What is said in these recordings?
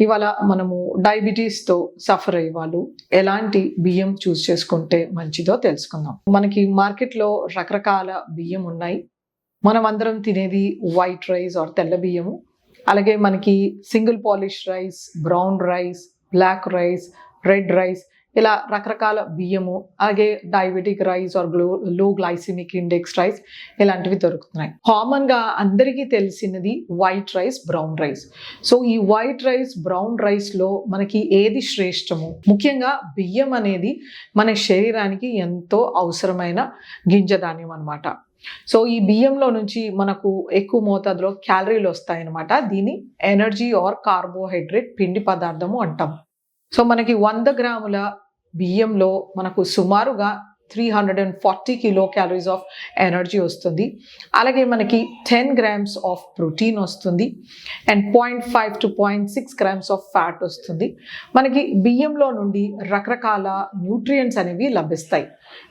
ఇవాళ మనము డయాబెటీస్తో సఫర్ అయ్యే వాళ్ళు ఎలాంటి బియ్యం చూస్ చేసుకుంటే మంచిదో తెలుసుకుందాం. మనకి మార్కెట్లో రకరకాల బియ్యం ఉన్నాయి. మనం అందరం తినేది వైట్ రైస్ ఆర్ తెల్ల బియ్యము. అలాగే మనకి single polish rice brown rice black rice red rice ఇలా రకరకాల బియ్యము అలాగే diabetic rice or glow low glycemic index rice ఇలాంటివి దొరుకుతున్నాయి. కామన్గా అందరికీ తెలిసినది white rice brown rice so ఈ వైట్ రైస్ బ్రౌన్ రైస్లో మనకి ఏది శ్రేష్టము? ముఖ్యంగా బియ్యం అనేది మన శరీరానికి ఎంతో అవసరమైన గింజధాన్యం అన్నమాట. సో ఈ బియ్యంలో నుంచి మనకు ఎక్కువ మోతాదులో క్యాలరీలు వస్తాయన్నమాట. దీన్ని ఎనర్జీ ఆర్ కార్బోహైడ్రేట్ పిండి పదార్థము అంటాం. సో మనకి వంద గ్రాముల బియ్యంలో మనకు సుమారుగా three hundred and forty kilo calories of energy వస్తుంది. అలాగే మనకి టెన్ గ్రామ్స్ ఆఫ్ ప్రోటీన్ వస్తుంది. And point five to point six grams of fat వస్తుంది. మనకి బియ్యంలో నుండి రకరకాల న్యూట్రియంట్స్ అనేవి లభిస్తాయి.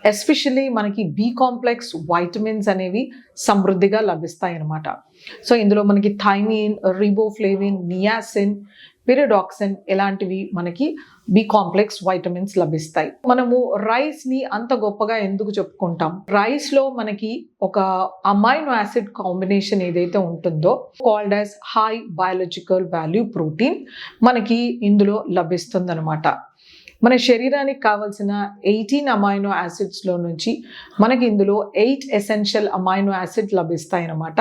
ఎస్పెషల్లీ మనకి బి కాంప్లెక్స్ వైటమిన్స్ అనేవి సమృద్ధిగా లభిస్తాయి అన్నమాట సో ఇందులో మనకి థైమిన్ రిబోఫ్లేవిన్ నియాసిన్ పిరిడాక్సిన్ ఇలాంటివి మనకి బి కాంప్లెక్స్ వైటమిన్స్ లభిస్తాయి. మనము రైస్ని అంత గొప్పగా ఎందుకు చెప్పుకుంటాం? రైస్లో మనకి ఒక అమైనో యాసిడ్ కాంబినేషన్ ఏదైతే ఉంటుందో called as high biological value protein మనకి ఇందులో లభిస్తుంది మన శరీరానికి కావాల్సిన ఎయిటీన్ అమైనో యాసిడ్స్లో నుంచి మనకి ఇందులో ఎయిట్ ఎసెన్షియల్ అమైనో యాసిడ్ లభిస్తాయి అన్నమాట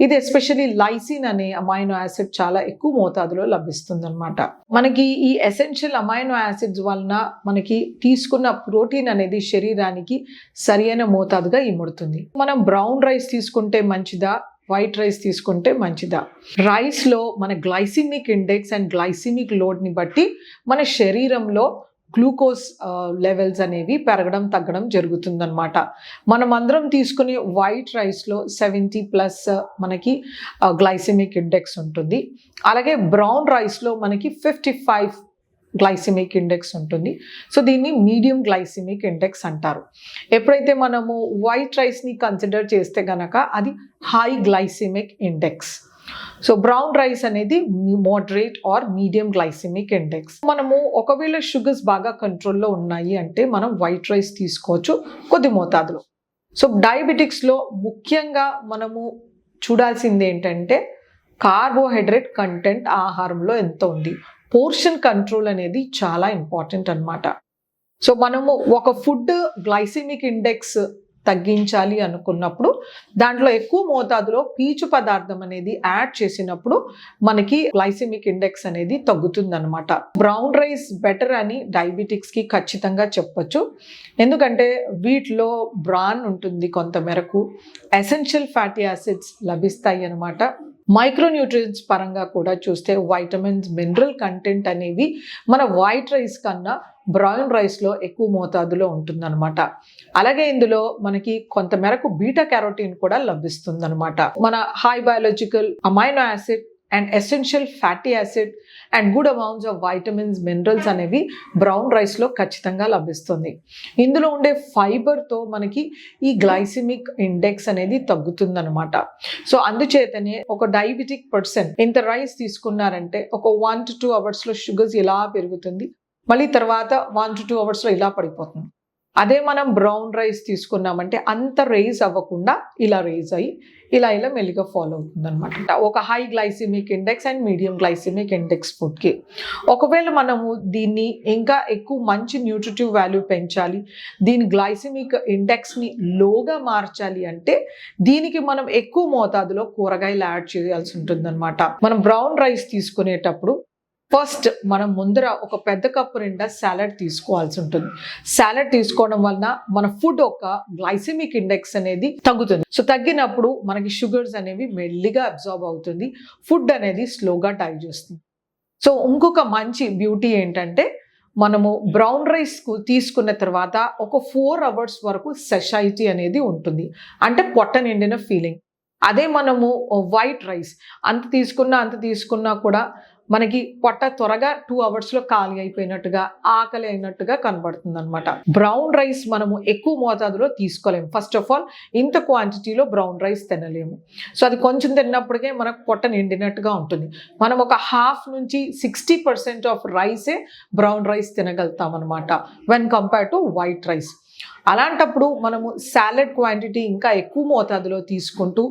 ఇది ఎస్పెషల్లీ లైసిన్ అనే అమైనో యాసిడ్ చాలా ఎక్కువ మోతాదులో లభిస్తుంది అనమాట మనకి ఈ ఎసెన్షియల్ అమైనో యాసిడ్స్ వలన మనకి తీసుకున్న ప్రోటీన్ అనేది శరీరానికి సరియైన మోతాదుగా ఇముడుతుంది మనం బ్రౌన్ రైస్ తీసుకుంటే మంచిదా? వైట్ రైస్ తీసుకుంటే మంచిదా? రైస్లో మన గ్లైసిమిక్ ఇండెక్స్ అండ్ గ్లైసిమిక్ లోడ్ని బట్టి మన శరీరంలో గ్లూకోజ్ లెవెల్స్ అనేవి పెరగడం తగ్గడం జరుగుతుందన్నమాట. మనం అందరం తీసుకునే వైట్ రైస్లో సెవెంటీ ప్లస్ మనకి గ్లైసిమిక్ ఇండెక్స్ ఉంటుంది. అలాగే బ్రౌన్ రైస్లో మనకి ఫిఫ్టీ ఫైవ్ గ్లైసిమిక్ ఇండెక్స్ ఉంటుంది. సో దీన్ని మీడియం గ్లైసిమిక్ ఇండెక్స్ అంటారు. ఎప్పుడైతే మనము వైట్ రైస్ని కన్సిడర్ చేస్తే గనక అది high glycemic index. So brown rice అనేది moderate or medium glycemic index మనము ఒకవేళ షుగర్స్ బాగా కంట్రోల్లో ఉన్నాయి అంటే మనం వైట్ రైస్ తీసుకోవచ్చు కొద్ది మోతాదులో. సో డయాబెటిక్స్లో ముఖ్యంగా మనము చూడాల్సింది ఏంటంటే కార్బోహైడ్రేట్ కంటెంట్ ఆహారంలో ఎంత ఉంది. పోర్షన్ కంట్రోల్ అనేది చాలా ఇంపార్టెంట్ అన్నమాట. సో మనము ఒక ఫుడ్ గ్లైసిమిక్ ఇండెక్స్ తగ్గించాలి అనుకున్నప్పుడు దాంట్లో ఎక్కువ మోతాదులో పీచు పదార్థం అనేది యాడ్ చేసినప్పుడు మనకి గ్లైసిమిక్ ఇండెక్స్ అనేది తగ్గుతుంది అనమాట బ్రౌన్ రైస్ బెటర్ అని డయాబెటిక్స్కి ఖచ్చితంగా చెప్పచ్చు. ఎందుకంటే వీటిలో బ్రాన్ ఉంటుంది కొంత మేరకు. ఎసెన్షియల్ ఫ్యాటీ యాసిడ్స్ లభిస్తాయి అనమాట మైక్రోన్యూట్రియన్స్ పరంగా కూడా చూస్తే వైటమిన్స్ మినరల్ కంటెంట్ అనేవి మన వైట్ రైస్ కన్నా బ్రౌన్ రైస్లో ఎక్కువ మోతాదులో ఉంటుందన్నమాట. అలాగే ఇందులో మనకి కొంత మేరకు బీటా క్యారోటీన్ కూడా లభిస్తుందన్నమాట. మన high biological amino acid and essential fatty acid and good amounts of vitamins minerals అనేవి బ్రౌన్ రైస్లో ఖచ్చితంగా లభిస్తుంది. ఇందులో ఉండే ఫైబర్తో మనకి ఈ గ్లైసిమిక్ ఇండెక్స్ అనేది తగ్గుతుందనమాట సో అందుచేతనే ఒక డయాబెటిక్ పర్సన్ ఇంత రైస్ తీసుకున్నారంటే ఒక వన్ టు టూ అవర్స్లో షుగర్స్ ఇలా పెరుగుతుంది. మళ్ళీ తర్వాత వన్ టు టూ అవర్స్లో ఇలా పడిపోతుంది. అదే మనం బ్రౌన్ రైస్ తీసుకున్నామంటే అంత రేజ్ అవ్వకుండా ఇలా రేజ్ అయ్యి ఇలా ఇలా మెల్లిగా ఫాలో అవుతుంది అనమాట ఒక high glycemic index and medium glycemic index ఫుడ్కి ఒకవేళ మనము దీన్ని ఇంకా ఎక్కువ మంచి న్యూట్రిటివ్ వాల్యూ పెంచాలి దీని గ్లైసిమిక్ ఇండెక్స్ని లోగా మార్చాలి అంటే దీనికి మనం ఎక్కువ మోతాదులో కూరగాయలు యాడ్ చేయాల్సి ఉంటుందన్నమాట. మనం బ్రౌన్ రైస్ తీసుకునేటప్పుడు ఫస్ట్ మనం ముందర ఒక పెద్ద కప్పు నిండా సాలడ్ తీసుకోవాల్సి ఉంటుంది. సాలడ్ తీసుకోవడం వలన మన ఫుడ్ ఒక గ్లైసెమిక్ ఇండెక్స్ అనేది తగ్గుతుంది. సో తగ్గినప్పుడు మనకి షుగర్స్ అనేవి మెల్లిగా అబ్జార్బ్ అవుతుంది. ఫుడ్ అనేది స్లోగా డైజెస్ట్ చేస్తుంది. సో ఇంకొక మంచి బ్యూటీ ఏంటంటే మనము బ్రౌన్ రైస్ తీసుకున్న తర్వాత ఒక ఫోర్ అవర్స్ వరకు సెషైటీ అనేది ఉంటుంది. అంటే పొట్ట నిండిన ఫీలింగ్. అదే మనము వైట్ రైస్. అంత తీసుకున్నా అంత తీసుకున్నా కూడా మనకి పొట్ట త్వరగా టూ అవర్స్లో ఖాళీ అయిపోయినట్టుగా ఆకలి అయినట్టుగా కనబడుతుంది అనమాట బ్రౌన్ రైస్ మనము ఎక్కువ మోతాదులో తీసుకోలేము. ఫస్ట్ ఆఫ్ ఆల్ ఇంత క్వాంటిటీలో బ్రౌన్ రైస్ తినలేము. సో అది కొంచెం తిన్నప్పటికే మనకు పొట్ట నిండినట్టుగా ఉంటుంది. మనం ఒక హాఫ్ నుంచి సిక్స్టీ పర్సెంట్ ఆఫ్ రైసే బ్రౌన్ రైస్ తినగలుగుతాం అనమాట when compare to white rice. అలాంటప్పుడు మనము సాలెడ్ క్వాంటిటీ ఇంకా ఎక్కువ మోతాదులో తీసుకుంటూ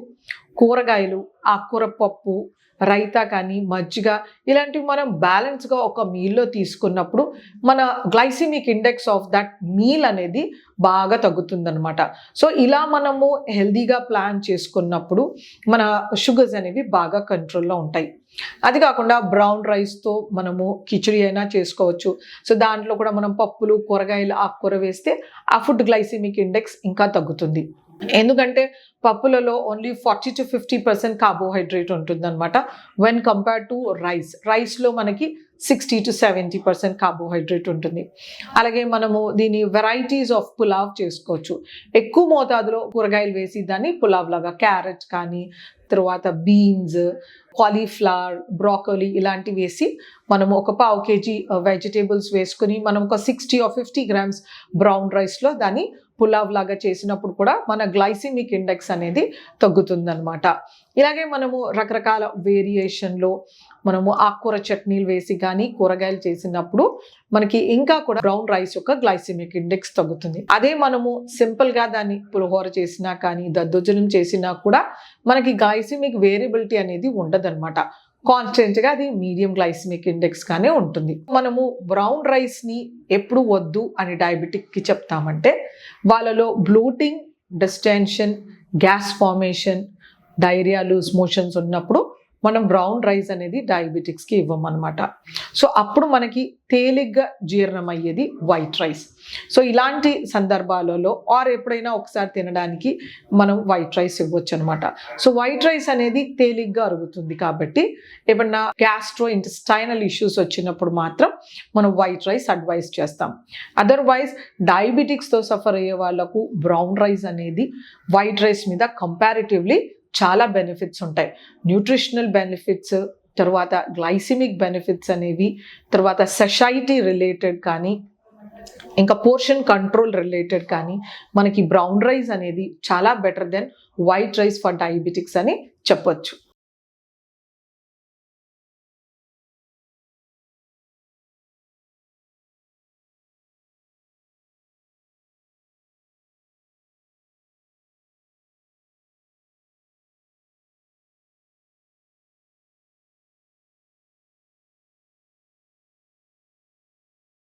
కూరగాయలు ఆకుకూర పప్పు రైతా కానీ మజ్జిగ ఇలాంటివి మనం బ్యాలెన్స్గా ఒక మీల్లో తీసుకున్నప్పుడు మన glycemic index of that meal అనేది బాగా తగ్గుతుందనమాట సో ఇలా మనము హెల్దీగా ప్లాన్ చేసుకున్నప్పుడు మన షుగర్స్ అనేవి బాగా కంట్రోల్లో ఉంటాయి. అది కాకుండా బ్రౌన్ రైస్తో మనము కిచడీ అయినా చేసుకోవచ్చు. సో దాంట్లో కూడా మనం పప్పులు కూరగాయలు ఆకుకూర వేస్తే ఆ ఫుడ్ గ్లైసిమిక్ ఇండెక్స్ ఇంకా తగ్గుతుంది. ఎందుకంటే పప్పులలో only forty to fifty percent carbohydrate ఉంటుందన్నమాట. వెన్ కంపేర్ టు రైస్ రైస్లో మనకి sixty to seventy percent carbohydrate ఉంటుంది. అలాగే మనము దీని వెరైటీస్ ఆఫ్ పులావ్ చేసుకోవచ్చు. ఎక్కువ మోతాదులో కూరగాయలు వేసి దాన్ని పులావ్ లాగా క్యారెట్ కానీ తర్వాత బీన్స్ కాలీఫ్లవర్ బ్రాకోలీ ఇలాంటివి వేసి మనం ఒక పావు కేజీ వెజిటేబుల్స్ వేసుకుని మనం ఒక sixty or fifty grams brown రైస్లో దాన్ని పులావ్ లాగా చేసినప్పుడు కూడా మన గ్లైసిమిక్ ఇండెక్స్ అనేది తగ్గుతుందన్నమాట. ఇలాగే మనము రకరకాల వేరియేషన్లో మనము ఆకుకూర చట్నీలు వేసి కానీ కూరగాయలు చేసినప్పుడు మనకి ఇంకా కూడా బ్రౌన్ రైస్ యొక్క గ్లైసిమిక్ ఇండెక్స్ తగ్గుతుంది. అదే మనము సింపుల్గా దాన్ని పులిహోర చేసినా కానీ దద్దోజనం చేసినా కూడా మనకి గ్లైసిమిక్ వేరియబిలిటీ అనేది ఉండదన్నమాట. కాన్స్టెంట్గా అది మీడియం గ్లైసిమిక్ ఇండెక్స్గానే ఉంటుంది. మనము బ్రౌన్ రైస్ని ఎప్పుడు వద్దు అని డయాబెటిక్కి చెప్తామంటే వాళ్ళలో bloating distension gas formation diarrhoea loose motions ఉన్నప్పుడు మనం బ్రౌన్ రైస్ అనేది డయాబెటిక్స్కి ఇవ్వమన్నమాట సో అప్పుడు మనకి తేలిగ్గా జీర్ణం అయ్యేది వైట్ రైస్ సో ఇలాంటి సందర్భాలలో ఆర్ ఎప్పుడైనా ఒకసారి తినడానికి మనం వైట్ రైస్ ఇవ్వచ్చు అనమాట సో వైట్ రైస్ అనేది తేలిగ్గా అరుగుతుంది కాబట్టి ఏమన్నా గ్యాస్ట్రో ఇంటెస్టైనల్ ఇష్యూస్ వచ్చినప్పుడు మాత్రం మనం వైట్ రైస్ అడ్వైస్ చేస్తాం. అదర్వైజ్ డయాబెటిక్స్తో సఫర్ అయ్యే వాళ్ళకు బ్రౌన్ రైస్ అనేది వైట్ రైస్ మీద కంపారిటివ్లీ చాలా బెనిఫిట్స్ ఉంటాయి. న్యూట్రిషనల్ బెనిఫిట్స్ తర్వాత గ్లైసిమిక్ బెనిఫిట్స్ అనేవి తర్వాత సొసైటీ రిలేటెడ్ కానీ ఇంకా పోర్షన్ కంట్రోల్ రిలేటెడ్ కానీ మనకి బ్రౌన్ రైస్ అనేది చాలా better than white rice for diabetics అని చెప్పొచ్చు.